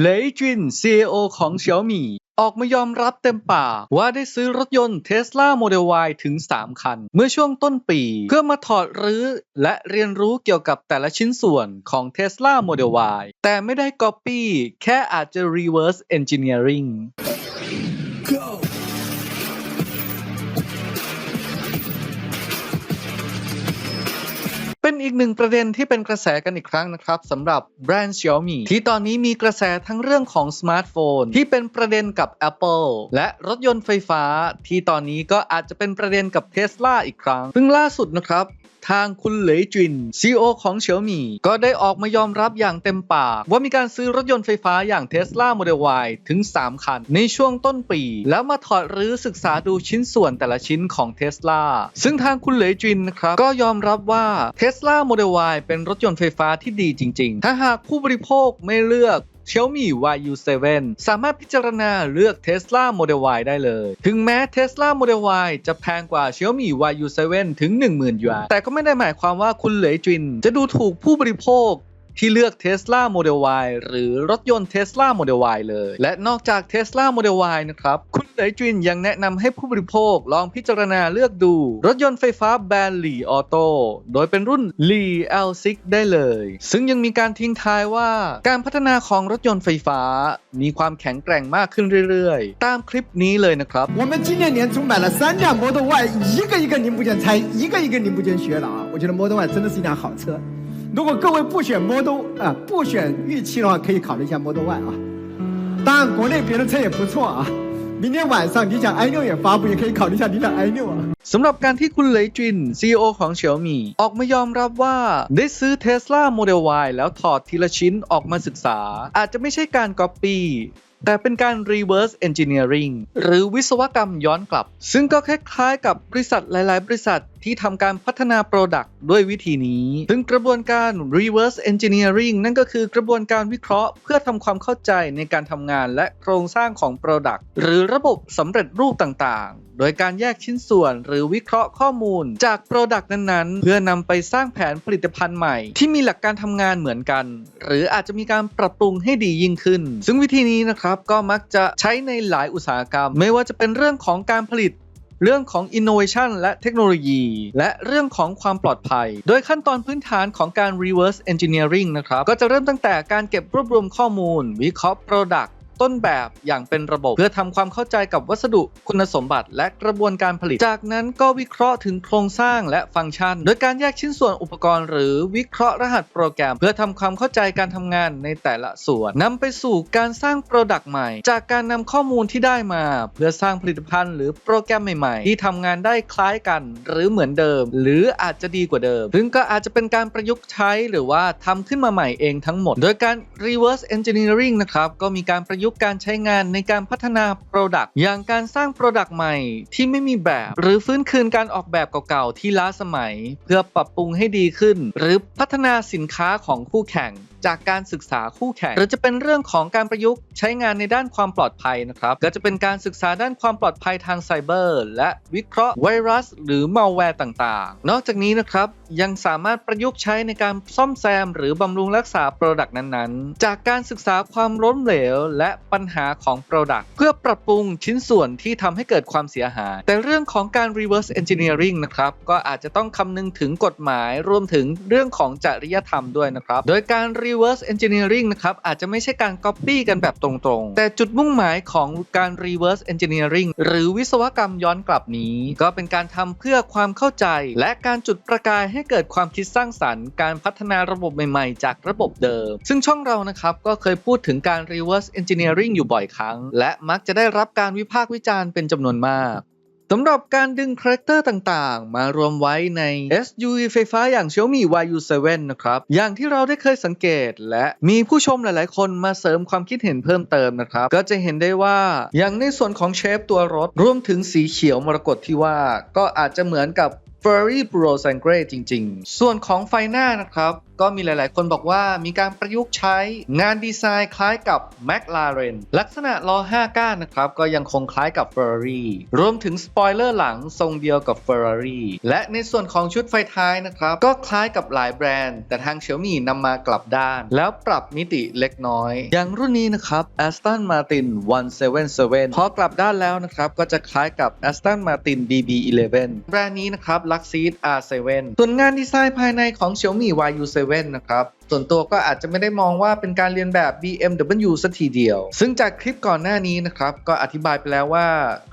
เหลยจิน CEO ของ Xiaomi ออกมายอมรับเต็มปากว่าได้ซื้อรถยนต์ Tesla Model Y ถึง 3 คัน เมื่อช่วงต้นปี เพื่อมาถอดรื้อ และเรียนรู้เกี่ยวกับแต่ละชิ้นส่วนของ Tesla Model Y แต่ไม่ได้ Copy แค่อาจจะ Reverse Engineering เป็นอีกหนึ่งประเด็นที่เป็นกระแสกันอีกครั้งนะครับสำหรับแบรนด์ Xiaomi ที่ตอนนี้มีกระแสทั้งเรื่องของสมาร์ทโฟน ที่เป็นประเด็นกับ Apple และรถยนต์ไฟฟ้า ที่ตอนนี้ก็อาจจะเป็นประเด็นกับ Tesla อีกครั้ง ซึ่งล่าสุดนะครับ ทางคุณเหลยจิน CEO ของ Xiaomi ก็ได้ออกมายอมรับอย่างเต็มปาก ว่ามีการซื้อรถยนต์ไฟฟ้าอย่าง Tesla Model Y ถึง 3 คัน ในช่วงต้นปี แล้วมาถอดรื้อศึกษาดูชิ้นส่วนแต่ละชิ้นของ Tesla ซึ่งทางคุณเหลยจินนะครับก็ยอมรับว่า Tesla Model Y เป็นรถยนต์ไฟฟ้าที่ดีจริง ๆ ถ้าหากผู้บริโภคไม่เลือก Xiaomi YU7 สามารถพิจารณาเลือก Tesla Model Y ได้เลย ถึงแม้ Tesla Model Y จะแพงกว่า Xiaomi YU7 ถึง 10,000หยวนแต่ก็ไม่ได้หมายความว่าคุณเหลยจิน จะดูถูกผู้บริโภค ที่เลือก Tesla Model Y หรือรถยนต์ Tesla Model Y เลย และนอกจาก Tesla Model Y นะครับ คุณเหลยจินยังแนะนำให้ผู้บริโภคลองพิจารณาเลือกดู รถยนต์ไฟฟ้าแบรนด์หลีออโต้โดยเป็นรุ่น Li L6 ได้เลย ซึ่งยังมีการทิ้งท้ายว่า การพัฒนาของรถยนต์ไฟฟ้า มีความแข็งแกร่งมากขึ้นเรื่อยๆ ตามคลิปนี้เลยนะครับ 我们今年年初买了三辆 Model Y，一个一个零部件拆，一个一个零部件学了啊！我觉得 Model Y 真的是一辆好车。 如果各位不选 Model 啊、不选预期的话，可以考虑一下 Model Y 啊。当然，国内别的车也不错啊。明天晚上理想 i 6也发布，也可以考虑一下理想 i 6啊。 สำหรับการที่คุณเหลยจิน CEO ของ Xiaomi ออกมายอมรับว่าได้ซื้อ Tesla Model Y แล้วถอดทีละชิ้นออกมาศึกษา อาจจะไม่ใช่การ Copy แต่เป็นการ reverse engineering หรือวิศวกรรมย้อนกลับ ซึ่งก็คล้ายๆ กับบริษัทหลาย ๆ บริษัทที่ทำการพัฒนา Product ด้วยวิธีนี้ ซึ่งกระบวนการ reverse engineering นั่นก็คือกระบวนการวิเคราะห์ เพื่อทำความเข้าใจในการทำงานและโครงสร้างของ Product หรือระบบสำเร็จรูปต่างๆ โดยการแยกชิ้นส่วนหรือวิเคราะห์ข้อมูลจาก Product นั้นๆ เพื่อนำไปสร้างแผนผลิตภัณฑ์ใหม่ ที่มีหลักการทำงานเหมือนกัน หรืออาจจะมีการปรับปรุงให้ดียิ่งขึ้น ซึ่งวิธีนี้นะครับก็มักจะใช้ในหลายอุตสาหกรรม ไม่ว่าจะเป็นเรื่องของการผลิตเรื่องของ innovation และเทคโนโลยี และเรื่องของความปลอดภัย โดยขั้นตอนพื้นฐานของการ reverse engineering นะครับ ก็จะเริ่มตั้งแต่การเก็บรวบรวมข้อมูล วิเคราะห์ product ต้นแบบอย่างเป็นระบบ เพื่อทำความเข้าใจกับวัสดุคุณสมบัติและกระบวนการผลิต จากนั้นก็วิเคราะห์ถึงโครงสร้างและฟังก์ชัน โดยการแยกชิ้นส่วนอุปกรณ์หรือวิเคราะห์รหัสโปรแกรม เพื่อทำความเข้าใจการทำงานในแต่ละส่วนนำไปสู่การสร้าง Product ใหม่ จากการนำข้อมูลที่ได้มา เพื่อสร้างผลิตภัณฑ์ หรือโปรแกรมใหม่ ๆ ที่ทำงานได้คล้ายกัน หรือเหมือนเดิม หรืออาจจะดีกว่าเดิม ซึ่งก็อาจจะเป็นการประยุกต์ใช้หรือว่าทำขึ้นมาใหม่เองทั้งหมด โดยการ reverse engineering นะครับก็มีการประยุกต์การใช้งานในการพัฒนา Product อย่างการสร้าง Product ใหม่ที่ไม่มีแบบ หรือฟื้นคืนการออกแบบเก่าๆที่ล้าสมัย เพื่อปรับปรุงให้ดีขึ้น หรือพัฒนาสินค้าของคู่แข่งจากการศึกษาคู่แข่งหรือจะเป็นเรื่องของการประยุกต์ใช้งานในด้านความปลอดภัยนะครับก็จะเป็นการศึกษาด้านความปลอดภัยทางไซเบอร์ และวิเคราะห์ไวรัส หรือมัลแวร์ต่างๆ นอกจากนี้นะครับยังสามารถประยุกต์ใช้ในการซ่อมแซม หรือบำรุงรักษา Product นั้นๆ จากการศึกษาความล้มเหลว และปัญหาของ Product เพื่อปรับปรุงชิ้นส่วนที่ทำให้เกิดความเสียหาย แต่เรื่องของการ reverse engineering นะครับก็อาจจะต้องคำนึงถึงกฎหมายรวมถึงเรื่องของจริยธรรมด้วยนะครับ โดยการ reverse engineering นะครับอาจจะไม่ใช่การ copy กันแบบตรงๆ แต่จุดมุ่งหมายของการ reverse engineering หรือวิศวกรรมย้อนกลับนี้ ก็เป็นการทำเพื่อความเข้าใจ และการจุดประกายให้เกิดความคิดสร้างสรรค์การพัฒนาระบบใหม่ๆ จากระบบเดิม ซึ่งช่องเรานะครับก็เคยพูดถึงการ reverse engineering อยู่บ่อยครั้ง และมักจะได้รับการวิพากษ์วิจารณ์เป็นจำนวนมาก สำหรับการดึงคาแรคเตอร์ต่างๆ มารวมไว้ใน SUV ไฟฟ้าอย่าง Xiaomi YU7 นะครับ อย่างที่เราได้เคยสังเกต และมีผู้ชมหลายๆ คนมาเสริมความคิดเห็นเพิ่มเติมนะครับ ก็จะเห็นได้ว่าอย่างในส่วนของเชฟตัวรถ รวมถึงสีเขียวมรกตที่ว่า ก็อาจจะเหมือนกับ Ferrari Pro Sangre จริง ๆ ส่วนของไฟหน้านะครับ ก็มีหลาย ๆ คนบอกว่ามีการประยุกต์ใช้งานดีไซน์คล้ายกับ McLaren ลักษณะล้อ 5 ก้านนะครับ ก็ยังคงคล้ายกับ Ferrari รวมถึงสปอยเลอร์หลังทรงเดียวกับ Ferrari และในส่วนของชุดไฟท้ายนะครับ ก็คล้ายกับหลายแบรนด์ แต่ทาง Xiaomi นำมากลับด้าน แล้วปรับมิติเล็กน้อย อย่างรุ่นนี้นะครับ Aston Martin 177 พอกลับด้านแล้วนะครับก็จะคล้ายกับ Aston Martin DB11 แบรนด์นี้นะครับ Luxeed R7 ส่วนงานดีไซน์ภายในของ Xiaomi YU7 ว่นนะครับ ส่วนตัวก็อาจจะไม่ได้มองว่าเป็นการเรียนแบบ BMW สัทีเดียว ซึ่งจากคลิปก่อนหน้านี้นะครับ ก็อธิบายไปแล้วว่า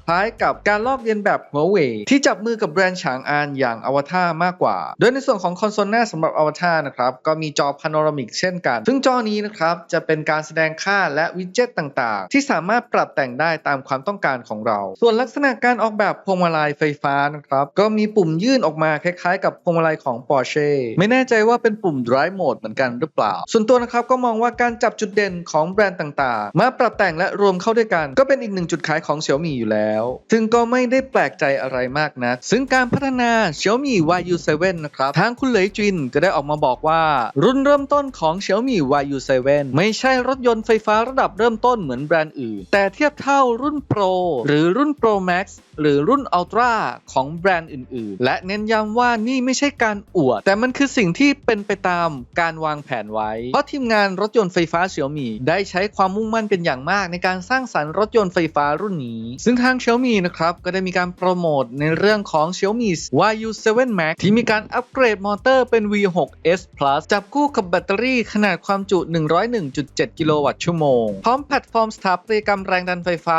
คล้ายกับการลอกเลียนแบบหัวเว่ยที่จับมือกับแบรนด์ฉางอานอย่างอวตารมากกว่า โดยในส่วนของคอนโซลหน้าสำหรับอวตารนะครับ ก็มีจอพาโนรามิกเช่นกัน ซึ่งจอนี้นะครับจะเป็นการแสดงค่าและวิดเจ็ตต่างๆ ที่สามารถปรับแต่งได้ตามความต้องการของเรา ส่วนลักษณะการออกแบบพวงมาลัยไฟฟ้านะครับก็มีปุ่มยื่นออกมาคล้ายๆ กับพวงมาลัยของ Porsche ไม่แน่ใจว่าเป็นปุ่ม Drive Mode เหมือนกันหรือเปล่า ส่วนตัวนะครับก็มองว่าการจับจุดเด่นของแบรนด์ต่างๆ มาปรับแต่งและรวมเข้าด้วยกัน ก็เป็นอีกหนึ่งจุดขายของ Xiaomi อยู่แล้วซึ่งก็ไม่ได้แปลกใจอะไรมากนะ ซึ่งการพัฒนา Xiaomi YU7 นะครับทางคุณเหลยจินก็ได้ออกมาบอกว่า รุ่นเริ่มต้นของ Xiaomi YU7 ไม่ใช่รถยนต์ไฟฟ้าระดับเริ่มต้นเหมือนแบรนด์อื่น แต่เทียบเท่ารุ่น Pro หรือรุ่น Pro Max หรือรุ่น Ultra ของแบรนด์อื่น ๆ และเน้นย้ำว่านี่ไม่ใช่การอวด แต่มันคือสิ่งที่เป็นไปตามการวางแผนไว้ เพราะทีมงานรถยนต์ไฟฟ้า Xiaomi ได้ใช้ความมุ่งมั่นเป็นอย่างมากในการสร้างสรรค์รถยนต์ไฟฟ้ารุ่นนี้ ซึ่งทาง Xiaomi นะครับก็ได้มีการโปรโมทในเรื่องของ Xiaomi YU7 Max ที่มีการอัปเกรดมอเตอร์เป็น V6S Plus จับคู่กับแบตเตอรี่ขนาดความจุ 101.7 กิโลวัตต์ชั่วโมง พร้อมแพลตฟอร์มสถาปัตยกรรมแรงดันไฟฟ้า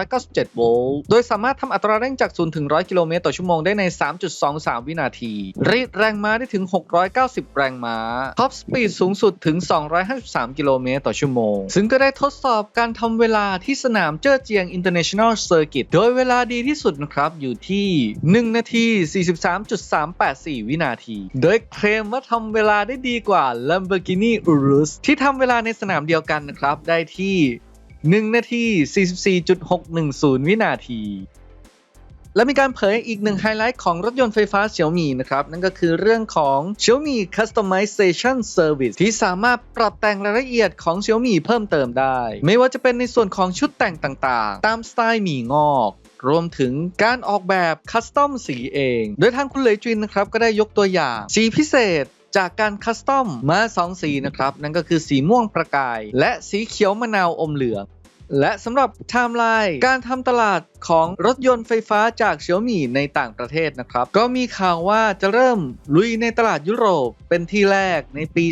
897 โวลต์ โดยสามารถทำอัตราเร่งจาก 0 ถึง 100 กิโลเมตรต่อชั่วโมงได้ใน 3.23 วินาที รีดแรงม้าได้ถึง 690 แรงม้าท็อปีดสูงสุดถึง 253 กิโลเมตรต่อชั่วโมง ซึ่งก็ได้ทดสอบการทำเวลาที่สนามเจ้อเจียง International Circuit โดยเวลาดีที่สุดนะครับ อยู่ที่ 1 นาที 43.384 วินาที โดยเคลมว่าทำเวลาได้ดีกว่า Lamborghini Urus ที่ทำเวลาในสนามเดียวกันนะครับ ได้ที่ 1 นาที 44.610 วินาที และมีการเผยอีกหนึ่งไฮไลท์ของรถยนต์ไฟฟ้า Xiaomi นะครับ นั่นก็คือเรื่องของ Xiaomi Customization Service ที่สามารถปรับแต่งรายละเอียดของ Xiaomi เพิ่มเติมได้ ไม่ว่าจะเป็นในส่วนของชุดแต่งต่างๆ ตามสไตล์หมี่งอกรวมถึงการออกแบบคัสตอมสีเอง โดยทางคุณเหลยจินนะครับ ก็ได้ยกตัวอย่าง สีพิเศษจากการคัสตอมมา 2 สีนะครับ นั่นก็คือสีม่วงประกาย และสีเขียวมะนาวอมเหลือง และสำหรับไทม์ไลน์การทำตลาด ของรถยนต์ไฟฟ้าจาก Xiaomi ในต่างประเทศนะครับ ก็มีข่าวว่าจะเริ่มลุยในตลาดยุโรปเป็นที่แรกในปี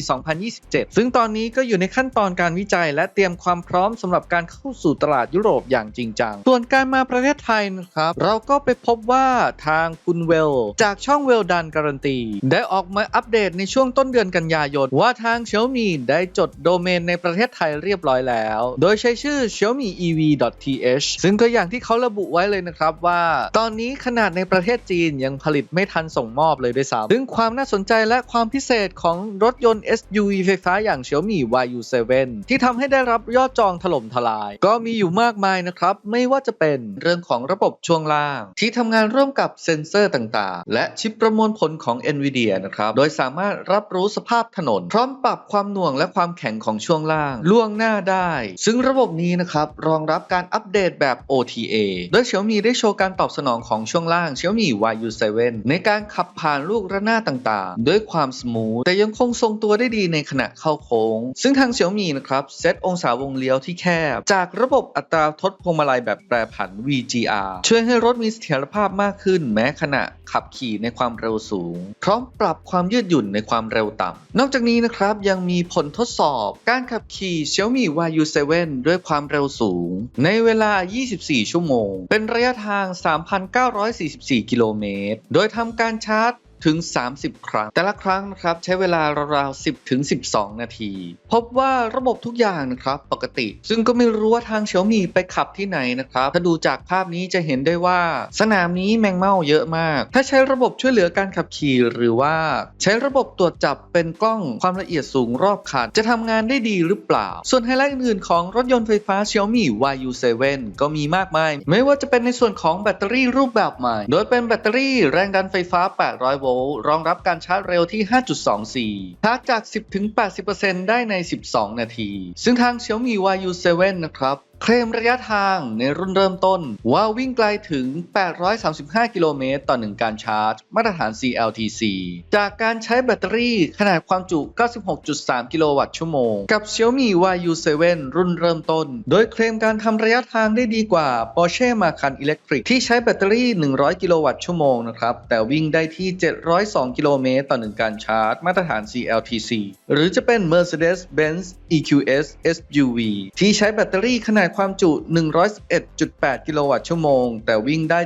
2027 ซึ่งตอนนี้ก็อยู่ในขั้นตอนการวิจัย และเตรียมความพร้อมสำหรับการเข้าสู่ตลาดยุโรปอย่างจริงจัง ส่วนการมาประเทศไทยนะครับ เราก็ไปพบว่าทางคุณเวล จากช่องเวลดันการันตี ได้ออกมาอัปเดตในช่วงต้นเดือนกันยายน ว่าทาง Xiaomi ได้จดโดเมนในประเทศไทยเรียบร้อยแล้ว โดยใช้ชื่อ xiaomi ev.th ซึ่งก็อย่างที่เขาระบุไว้เลยนะครับว่า ตอนนี้ขนาดในประเทศจีนยังผลิตไม่ทันส่งมอบเลยด้วยซ้ำซึ่งความน่าสนใจและความพิเศษของรถยนต์ SUV ไฟฟ้าอย่าง Xiaomi YU7 ที่ทำให้ได้รับยอดจองถล่มทลาย ก็มีอยู่มากมายนะครับ ไม่ว่าจะเป็นเรื่องของระบบช่วงล่าง ที่ทำงานร่วมกับเซ็นเซอร์ต่างๆ และชิปประมวลผลของ NVIDIA นะครับ โดยสามารถรับรู้สภาพถนน พร้อมปรับความหน่วงและความแข็งของช่วงล่างล่วงหน้าได้ ซึ่งระบบนี้นะครับรองรับการอัปเดตแบบ OTA โดย Xiaomi ได้โชว์การตอบสนองของช่วงล่าง Xiaomi YU7 ในการขับผ่านลูกระนาดต่างๆ ด้วยความสมูท แต่ยังคงทรงตัวได้ดีในขณะเข้าโค้ง ซึ่งทาง Xiaomi นะครับ เซตองศาวงเลี้ยวที่แคบ จากระบบอัตราทดพวงมาลัยแบบแปรผัน VGR ช่วยให้รถมีเสถียรภาพมากขึ้น แม้ขณะขับขี่ในความเร็วสูง พร้อมปรับความยืดหยุ่นในความเร็วต่ำ นอกจากนี้นะครับยังมีผลทดสอบการขับขี่ Xiaomi YU7 ด้วยความเร็วสูง ในเวลา 24 ชั่วโมงเป็นระยะทาง 3,944 กิโลเมตร โดยทำการชาร์จ ถึง 30 ครั้ง แต่ละครั้งนะครับใช้เวลาราวๆ 10 ถึง 12 นาที พบว่าระบบทุกอย่างนะครับปกติ ซึ่งก็ไม่รู้ว่าทาง Xiaomi ไปขับที่ไหนนะครับ ถ้าดูจากภาพนี้จะเห็นได้ว่า สนามนี้แมงเม่าเยอะมาก ถ้าใช้ระบบช่วยเหลือการขับขี่หรือว่า ใช้ระบบตรวจจับเป็นกล้องความละเอียดสูงรอบคันจะทำงานได้ดีหรือเปล่า ส่วนไฮไลท์อื่นๆของรถยนต์ไฟฟ้า Xiaomi YU7 ก็มีมากมาย ไม่ว่าจะเป็นในส่วนของแบตเตอรี่รูปแบบใหม่ โดยเป็นแบตเตอรี่แรงดันไฟฟ้า 800 โวลต์รองรับการชาร์จเร็วที่ 5.24 ชาร์จจาก 10-80%ได้ใน 12 นาที ซึ่งทาง Xiaomi YU7 นะครับ เคลมระยะทางในรุ่นเริ่มต้น ว่าวิ่งไกลถึง 835 กิโลเมตร ต่อ 1 การชาร์จ มาตรฐาน CLTC จากการใช้แบตเตอรี่ขนาดความจุ 96.3 กิโลวัตต์ชั่วโมง กับ Xiaomi YU7 รุ่นเริ่มต้น โดยเคลมการทำระยะทางได้ดีกว่า Porsche Macan Electric ที่ใช้แบตเตอรี่ 100 กิโลวัตต์ชั่วโมงนะครับ แต่วิ่งได้ที่ 702 กิโลเมตร ต่อ 1 การชาร์จ มาตรฐาน CLTC หรือจะเป็น Mercedes-Benz EQS SUV ที่ใช้แบตเตอรี่ขนาดความจุ 111.8 กิโลวัตต์ชั่วโมง แต่วิ่งได้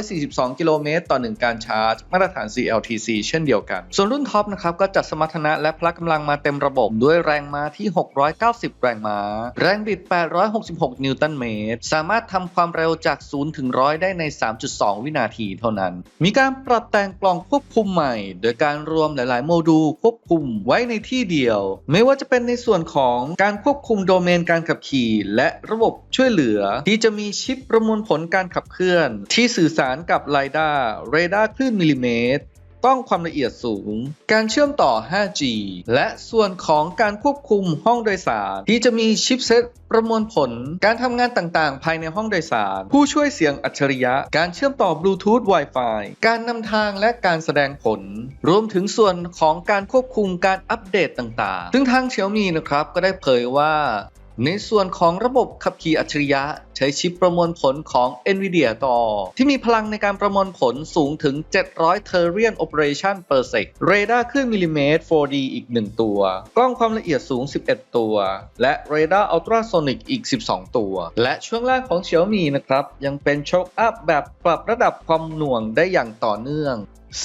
742 กิโลเมตรต่อ 1 การชาร์จ มาตรฐาน CLTC เช่นเดียวกัน ส่วนรุ่นท็อปนะครับก็จัดสมรรถนะและพละกำลังมาเต็มระบบด้วยแรงม้าที่ 690 แรงม้า แรงบิด 866 นิวตันเมตร สามารถทำความเร็วจาก 0 ถึง 100 ได้ใน 3.2 วินาทีเท่านั้น มีการปรับแต่งกล่องควบคุมใหม่ โดยการรวมหลาย ๆ โมดูลควบคุมไว้ในที่เดียว ไม่ว่าจะเป็นในส่วนของการควบคุมโดเมนการขับขี่ และระบบบบช่วยเหลือ ที่จะมีชิปประมวลผลการขับเคลื่อน ที่สื่อสารกับไลด้าเรดาร์คลื่นมิลลิเมตรกล้องความละเอียดสูง การเชื่อมต่อ 5G และส่วนของการควบคุมห้องโดยสาร ที่จะมีชิปเซตประมวลผล การทำงานต่างๆ ภายในห้องโดยสาร ผู้ช่วยเสียงอัจฉริยะ การเชื่อมต่อบลูทูธ Wi-Fi การนำทางและการแสดงผล รวมถึงส่วนของการควบคุมการอัปเดตต่างๆ ซึ่งทาง Xiaomi นะครับก็ได้เผยว่า ในส่วนของระบบขับขี่อัจฉริยะใช้ชิปประมวลผลของ NVIDIA ต่อ ที่มีพลังในการประมวลผลสูงถึง 700 t e r r i a n operation per sec เรดาร์คลื่นมิลลิเมตร 4D อีก 1 ตัว กล้องความละเอียดสูง 11 ตัว และเรดาร์อัลตราโซนิกอีก 12 ตัว และช่วงล่างของ Xiaomi นะครับยังเป็นโชคอัพแบบปรับระดับความหน่วงได้อย่างต่อเนื่อง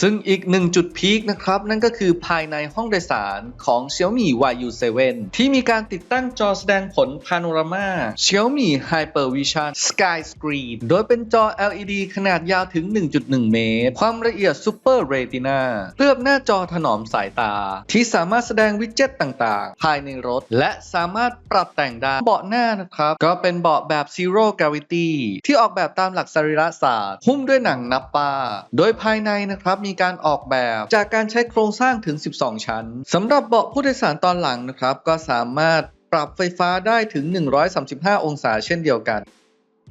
ซึ่งอีกหนึ่งจุดพีคนะครับ นั่นก็คือภายในห้องโดยสารของ Xiaomi YU7 ที่มีการติดตั้งจอแสดงผลพาโนรามา Xiaomi Hyper Vision Sky Screen โดยเป็นจอ LED ขนาดยาวถึง 1.1 เมตร ความละเอียด Super Retina เคลือบหน้าจอถนอมสายตา ที่สามารถแสดงวิดเจ็ตต่างๆ ภายในรถ และสามารถปรับแต่งได้เบาะหน้านะครับ ก็เป็นเบาะแบบ Zero Gravity ที่ออกแบบตามหลักสรีระศาสตร์หุ้มด้วยหนังนับปาโดยภายในนะครับมีการออกแบบจากการใช้โครงสร้างถึง 12 ชั้นสำหรับเบาะผู้โดยสารตอนหลังนะครับก็สามารถ ปรับไฟฟ้าได้ถึง 135 องศาเช่นเดียวกัน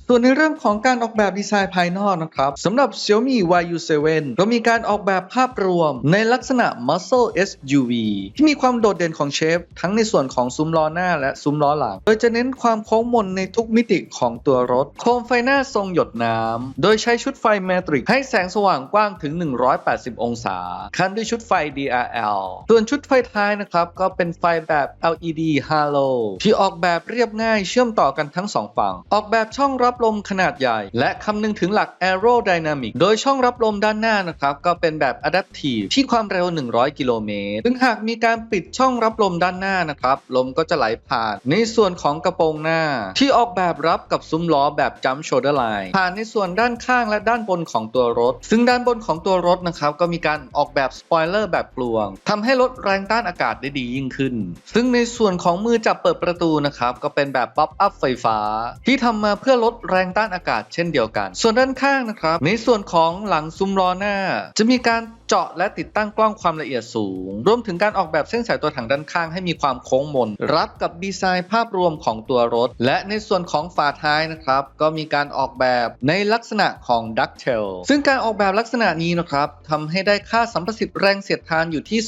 ส่วนในเรื่องของการออกแบบดีไซน์ภายนอกนะครับสำหรับ Xiaomi YU7 ก็มีการออกแบบภาพรวมในลักษณะ Muscle SUV ที่มีความโดดเด่นของเชฟ ทั้งในส่วนของซุ้มล้อหน้าและซุ้มล้อหลัง โดยจะเน้นความโค้งมนในทุกมิติของตัวรถ โคมไฟหน้าทรงหยดน้ำ โดยใช้ชุดไฟแมทริกให้แสงสว่างกว้างถึง 180 องศา คันด้วยชุดไฟ DRL ส่วนชุดไฟท้ายนะครับก็เป็นไฟแบบ LED Halo ที่ออกแบบเรียบง่ายเชื่อมต่อกันทั้งสองฝั่ง ออกแบบช่องรับับลมขนาดใหญ่ และคำนึงถึงหลัก Aerodynamic โดยช่องรับลมด้านหน้านะครับ ก็เป็นแบบ Adaptive ที่ความเร็ว 100 กิโลเมตร ซึ่งหากมีการปิดช่องรับลมด้านหน้านะครับ ลมก็จะไหลผ่าน ในส่วนของกระโปรงหน้า ที่ออกแบบรับกับซุ้มล้อแบบ Jump Shoulder Line ผ่านในส่วนด้านข้างและด้านบนของตัวรถ ซึ่งด้านบนของตัวรถนะครับก็มีการออกแบบสปอยเลอร์แบบกลวงทำให้ลดแรงต้านอากาศได้ดียิ่งขึ้น ซึ่งในส่วนของมือจับเปิดประตูนะครับก็เป็นแบบป๊อปอัพไฟฟ้า ที่ทำมาเพื่อลดแรงต้านอากาศเช่นเดียวกัน ส่วนด้านข้างนะครับ ในส่วนของหลังซุ้มล้อหน้า จะมีการเจาะและติดตั้งกล้องความละเอียดสูง รวมถึงการออกแบบเส้นสายตัวถังด้านข้างให้มีความโค้งมน รับกับดีไซน์ภาพรวมของตัวรถ และในส่วนของฝาท้ายนะครับ ก็มีการออกแบบในลักษณะของดักเทลซึ่งการออกแบบลักษณะนี้นะครับทำให้ได้ค่าสัมประสิทธิ์แรงเสียดทานอยู่ที่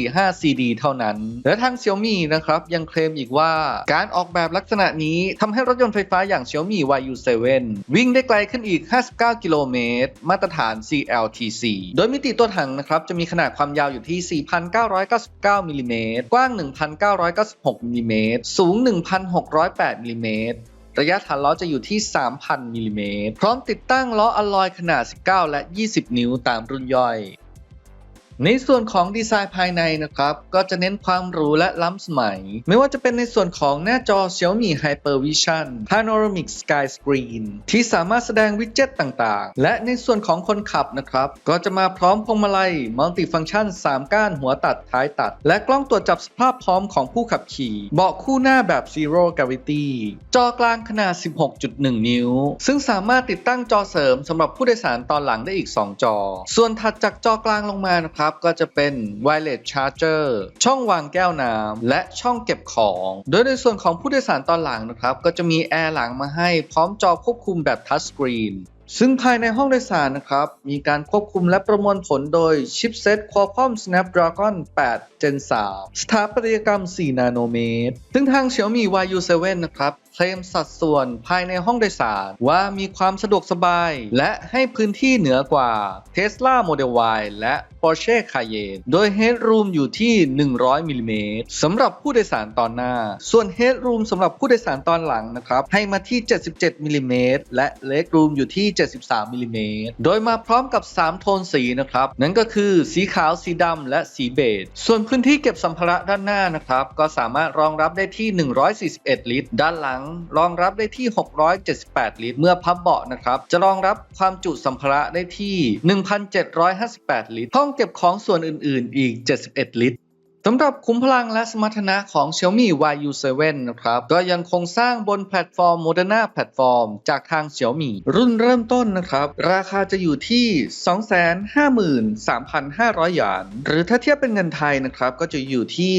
0.245 CD เท่านั้น และทาง Xiaomi นะครับยังเคลมอีกว่า การออกแบบลักษณะนี้ทำให้รถยนต์ไฟฟ้าอย่าง Xiaomi YU7 วิ่งได้ไกลขึ้นอีก 59 กิโลเมตรมาตรฐาน CLTC โดยมิติตัวถังนะครับจะมีขนาดความยาวอยู่ที่ 4,999มิลลิเมตรกว้าง 1,996มิลลิเมตรสูง 1,608มิลลิเมตรระยะฐานล้อจะอยู่ที่ 3,000มิลลิเมตรพร้อมติดตั้งล้ออลลอยขนาด 19 และ 20 นิ้วตามรุ่นย่อย ในส่วนของดีไซน์ภายในนะครับ ก็จะเน้นความหรูและล้ำสมัย ไม่ว่าจะเป็นในส่วนของหน้าจอ Xiaomi Hypervision Panoramic Sky Screen ที่สามารถแสดงวิดเจ็ตต่างๆ และในส่วนของคนขับนะครับ ก็จะมาพร้อมพวงมาลัย Multifunction 3ก้านหัวตัดท้ายตัด และกล้องตรวจจับสภาพพร้อมของผู้ขับขี่ เบาะคู่หน้าแบบ Zero Gravity จอกลางขนาด 16.1 นิ้ว ซึ่งสามารถติดตั้งจอเสริมสำหรับผู้โดยสารตอนหลังได้อีก 2 จอ ส่วนถัดจากจอกลางลงมานะครับก็จะเป็น Wireless Charger ช่องวางแก้วน้ำและช่องเก็บของ โดยในส่วนของผู้โดยสารตอนหลังนะครับ ก็จะมีแอร์หลังมาให้พร้อมจอควบคุมแบบทัชสกรีน ซึ่งภายในห้องโดยสารนะครับ มีการควบคุมและประมวลผลโดยชิปเซต Qualcomm Snapdragon 8 Gen 3 สถาปัตยกรรม 4 นาโนเมตร ซึ่งทาง Xiaomi YU7 นะครับ เคลมสัดส่วนภายในห้องโดยสารว่ามีความสะดวกสบาย และให้พื้นที่เหนือกว่า Tesla Model Y และ Porsche Cayenne โดย Headroom อยู่ที่ 100มิลลิเมตรสำหรับผู้โดยสารตอนหน้า ส่วน Headroom สำหรับผู้โดยสารตอนหลังนะครับ ให้มาที่ 77มิลลิเมตรและ Legroom อยู่ที่73มิลลิเมตรโดยมาพร้อมกับ 3 โทนสีนะครับ นั่นก็คือสีขาว สีดำและสีเบจ ส่วนพื้นที่เก็บสัมภาระด้านหน้านะครับ ก็สามารถรองรับได้ที่ 141 ลิตร ด้านหลัง รองรับได้ที่ 678 ลิตร เมื่อพับเบาะนะครับ จะรองรับความจุสัมภาระได้ที่ 1,758 ลิตร ห้องเก็บของส่วนอื่น ๆ อีก 71 ลิตร สำหรับคุ้มพลังและสมรรถนะของ Xiaomi YU7 นะครับก็ยังคงสร้างบนแพลตฟอร์ม Moderna แพลตฟอร์มจากทาง Xiaomi รุ่นเริ่มต้นนะครับ ราคาจะอยู่ที่ 253,500 หยวนหรือถ้าเทียบเป็นเงินไทยนะครับ ก็จะอยู่ที่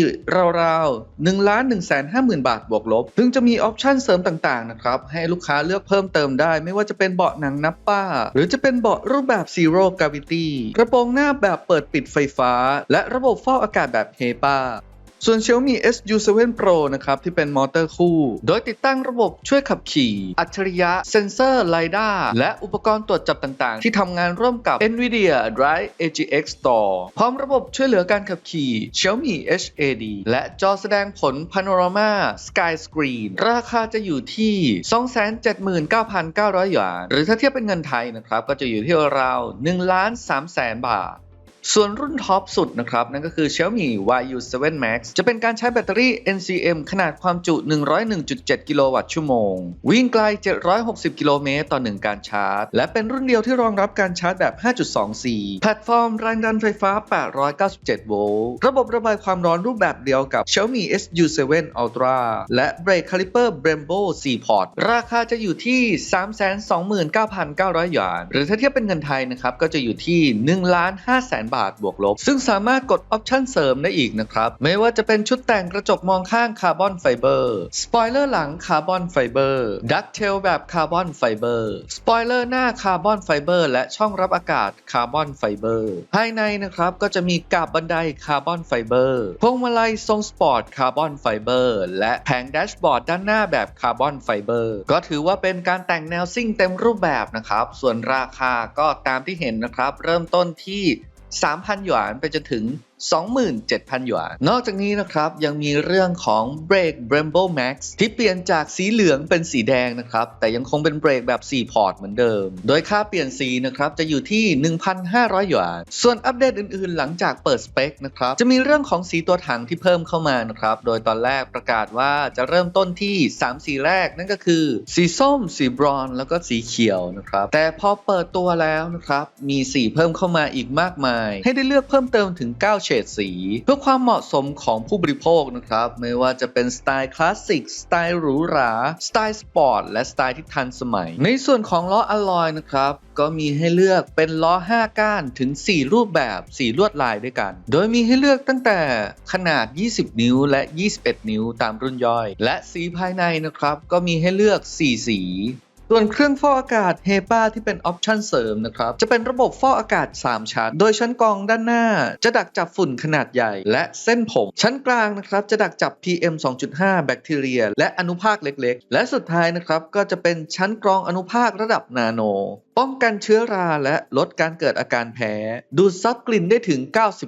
ราวๆ 1,150,000 บาทบวกลบ ซึ่งจะมีออปชั่นเสริมต่างๆนะครับ ให้ลูกค้าเลือกเพิ่มเติมได้ ไม่ว่าจะเป็นเบาะหนังนับป้า หรือจะเป็นเบาะรูปแบบ Zero Gravity กระโปรงหน้าแบบเปิดปิดไฟฟ้า และระบบฟอกอากาศแบบ HEPA ส่วน Xiaomi SU7 Pro นะครับ ที่เป็นมอเตอร์คู่ โดยติดตั้งระบบช่วยขับขี่ อัจฉริยะ เซ็นเซอร์ไลด้าและอุปกรณ์ตรวจจับต่างๆ ที่ทำงานร่วมกับ NVIDIA Drive AGX Store พร้อมระบบช่วยเหลือการขับขี่ Xiaomi HAD และจอแสดงผล Panorama Sky Screen ราคาจะอยู่ที่ 279,900 หยวน หรือถ้าเทียบเป็นเงินไทยนะครับ ก็จะอยู่ที่ราว1ล้าน3แสนบาท ส่วนรุ่นท็อปสุดนะครับ นั่นก็คือ Xiaomi YU7 Max จะเป็นการใช้แบตเตอรี่ NCM ขนาดความจุ 101.7 กิโลวัตต์ชั่วโมง วิ่งไกล 760 กิโลเมตรต่อ 1 การชาร์จ และเป็นรุ่นเดียวที่รองรับการชาร์จแบบ 5.2C แพลตฟอร์มแรงดันไฟฟ้า 897 โวลต์ ระบบระบายความร้อนรูปแบบเดียวกับ Xiaomi SU7 Ultra และเบรกคาลิเปอร์ Brembo 4พอร์ตราคาจะอยู่ที่ 329,900 หยวน หรือถ้าเทียบเป็นเงินไทยนะครับ ก็จะอยู่ที่1ล้าน5แสนบาทบวกลบ ซึ่งสามารถกดออปชั่นเสริมได้อีกนะครับ ไม่ว่าจะเป็นชุดแต่งกระจกมองข้างคาร์บอนไฟเบอร์สปอยเลอร์หลังคาร์บอนไฟเบอร์ดักเทลแบบคาร์บอนไฟเบอร์สปอยเลอร์หน้าคาร์บอนไฟเบอร์และช่องรับอากาศคาร์บอนไฟเบอร์ภายในนะครับก็จะมีกาบบันไดคาร์บอนไฟเบอร์พวงมาลัยทรงสปอร์ตคาร์บอนไฟเบอร์และแผงแดชบอร์ดด้านหน้าแบบคาร์บอนไฟเบอร์ก็ถือว่าเป็นการแต่งแนวซิ่งเต็มรูปแบบนะครับ ส่วนราคาก็ตามที่เห็นนะครับ เริ่มต้นที่ 3,000 หยวนไปจนถึง 27,000 หยวน นอกจากนี้นะครับยังมีเรื่องของเบรก Brembo Max ที่เปลี่ยนจากสีเหลืองเป็นสีแดงนะครับ แต่ยังคงเป็นเบรกแบบ 4 พอร์ตเหมือนเดิม โดยค่าเปลี่ยนสีนะครับจะอยู่ที่ 1,500 หยวน ส่วนอัปเดตอื่นๆ หลังจากเปิดสเปคนะครับจะมีเรื่องของสีตัวถังที่เพิ่มเข้ามานะครับ โดยตอนแรกประกาศว่าจะเริ่มต้นที่ 3 สีแรกนั่นก็คือ สีส้ม สีบรอนแล้วก็สีเขียวนะครับแต่พอเปิดตัวแล้วนะครับมีสีเพิ่มเข้ามาอีกมากมาย ให้ได้เลือกเพิ่มเติมถึง 9เฉดสี เพื่อความเหมาะสมของผู้บริโภคนะครับ ไม่ว่าจะเป็นสไตล์คลาสสิก สไตล์หรูหรา สไตล์สปอร์ต และสไตล์ที่ทันสมัย ในส่วนของล้ออะลอยนะครับ ก็มีให้เลือกเป็นล้อ 5 ก้านถึง 4 รูปแบบ 4 ลวดลายด้วยกัน โดยมีให้เลือกตั้งแต่ขนาด 20 นิ้ว และ 21 นิ้วตามรุ่นย่อย และสีภายในนะครับ ก็มีให้เลือก 4 สี ส่วนเครื่องฟอกอากาศ HEPA ที่เป็นออปชั่นเสริมนะครับ จะเป็นระบบฟอกอากาศ 3 ชั้น โดยชั้นกรองด้านหน้า จะดักจับฝุ่นขนาดใหญ่ และเส้นผม ชั้นกลางนะครับ จะดักจับ PM 2.5 แบคทีเรีย และอนุภาคเล็กๆ และสุดท้ายนะครับ ก็จะเป็นชั้นกรองอนุภาคระดับนาโน ป้องกันเชื้อราและลดการเกิดอาการแพ้ ดูดซับกลิ่นได้ถึง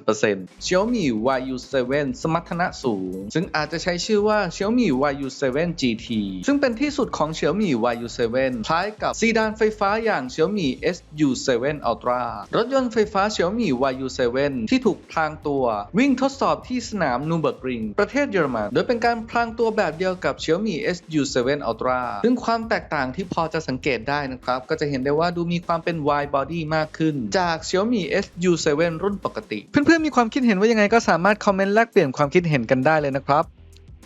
90% Xiaomi YU7 สมรรถนะสูง ซึ่งอาจจะใช้ชื่อว่า Xiaomi YU7 GT ซึ่งเป็นที่สุดของ Xiaomi YU7 คล้ายกับซีดานไฟฟ้าอย่าง Xiaomi SU7 Ultra รถยนต์ไฟฟ้า Xiaomi YU7 ที่ถูกพลางตัว วิ่งทดสอบที่สนามนูเบิร์กริง ประเทศเยอรมัน โดยเป็นการพลางตัวแบบเดียวกับ Xiaomi SU7 Ultra ซึ่งความแตกต่างที่พอจะสังเกตได้นะครับ ก็จะเห็นได้ว่าดูมีความเป็น wide body มากขึ้น จาก Xiaomi SU7 รุ่นปกติ เพื่อนๆมีความคิดเห็นว่ายังไงก็สามารถคอมเมนต์แลกเปลี่ยนความคิดเห็นกันได้เลยนะครับ